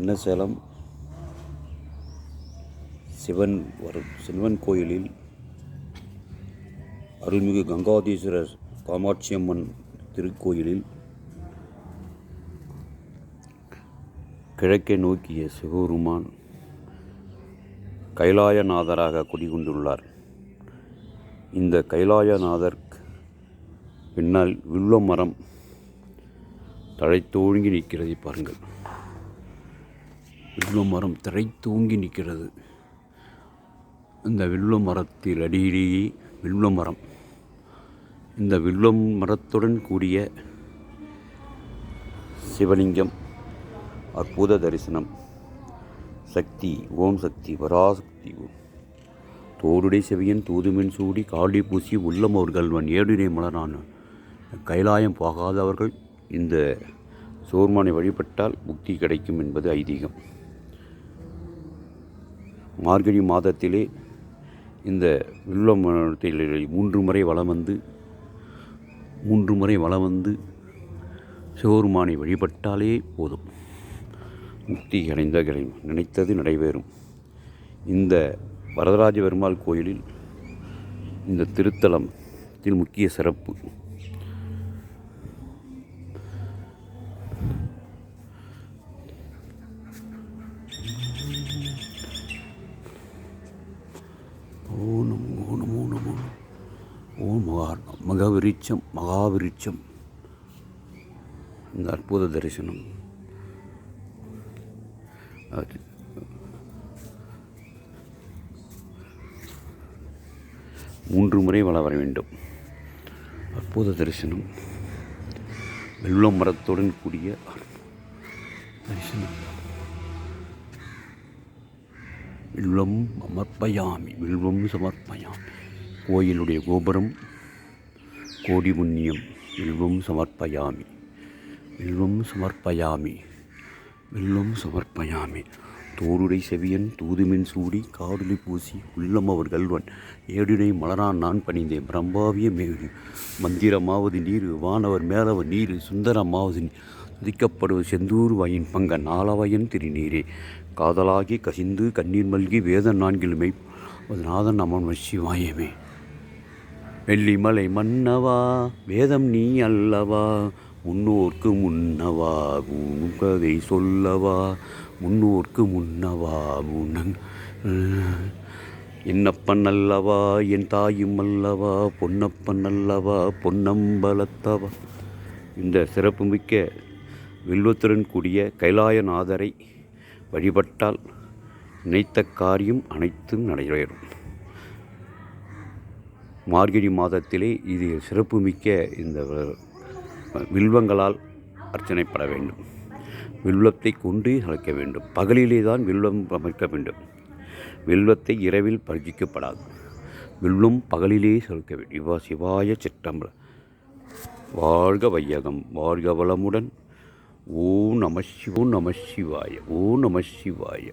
சின்ன சேலம்? சிவன் வரும் சிவன் கோயிலில் அருள்மிகு கங்காதீஸ்வரர் காமாட்சியம்மன் திருக்கோயிலில் கிழக்கே நோக்கிய சிவபெருமான் கைலாயநாதராக குடிகொண்டுள்ளார். இந்த கைலாயநாதர் பின்னால் வில்வ மரம் தழைத்தோங்கி நிற்கிறதை பாருங்கள். வில்வ மரம் தூங்கி நிற்கிறது. இந்த வில்வ மரத்தில் அடியிலேயே வில்வ மரம். இந்த வில்வ மரத்துடன் கூடிய சிவலிங்கம் அற்புத தரிசனம். சக்தி ஓம் சக்தி பராசக்தி. ஓம் தோடுடை செவியன் தூதுமின் சூடி காளி பூசி உள்ளம் அவர்கள்வன் ஏடுடை மலரான. கைலாயம் போகாதவர்கள் இந்த சோர்மானை வழிபட்டால் முக்தி கிடைக்கும் என்பது ஐதீகம். மார்கழி மாதத்திலே இந்த வில்வ மூன்று முறை வலம் வந்து மூன்று முறை வலம் வந்து சிவபெருமானை வழிபட்டாலே போதும். முக்தி அடைந்த நினைத்தது நடைபெறும் இந்த வரதராஜ பெருமாள் கோயிலில் இந்த திருத்தலத்தில் முக்கிய சிறப்பு ஓ நமோ நமோ நமோ ஓ மகா மகவிருச்சம் மகாவிருச்சம். இந்த அற்புத தரிசனம். அது. மூன்று முறை வள வர வேண்டும். அற்புத தரிசனம். வெள்ளம் மரத்துடன் கூடிய தரிசனம். வில்வம் சமர்ப்பயாமி வில்வம் சமர்ப்பயாமி. கோயிலுடைய கோபுரம். கோடி புண்ணியம் வில்வம் சமர்ப்பயாமி. வில்வம் சமர்ப்பயாமி. வில்வம் சமர்ப்பயாமி. தோடுடை செவியன் தூதுமின் சூடி காடுலி பூசி உள்ளம் அவர் கல்வன். ஏடுடை மலரான் நான் பணிந்தேன். பிரம்பாவிய மேடு மந்திரமாவது நீர். வானவர் மேலவர் நீர். சுந்தரமாவது துதிக்கப்படுவது செந்தூர் வாயின் பங்க. நாலவயன் திருநீரே. காதலாகி கசிந்து கண்ணீர் மல்கி வேத நான்கிலுமை. நாதன் அமன் சிவாயமே வெள்ளிமலை மன்னவா வேதம் நீ அல்லவா முன்னோர்க்கு முன்னவா உன் கதை சொல்லவா முன்னோர்க்கு முன்னவா முன்னங் என்னப்பன் அல்லவா என் தாயும் அல்லவா பொன்னப்பன் அல்லவா பொன்னம்பலத்தவா. இந்த சிறப்புமிக்க வில்வத்துடன் கூடிய கைலாயநாதரை வழிபட்டால் நினைத்த காரியம் அனைத்தும் நடைபெறும். மார்கழி மாதத்திலே இது சிறப்புமிக்க இந்த வில்வங்களால் அர்ச்சனைப்பட வேண்டும். வில்வத்தை கொண்டு அழைக்க வேண்டும். பகலிலே தான் வில்வம் அமைக்க வேண்டும். வில்வத்தை இரவில் பரிஜிக்கப்படாது வில்வம் பகலிலே செலுத்த வேண்டும். இவா சிவாய சிற்றம்பல. வாழ்க வையகம். வாழ்க வளமுடன். ஓ நம சிவோ நம சிவாய. ஓ நம சிவாய.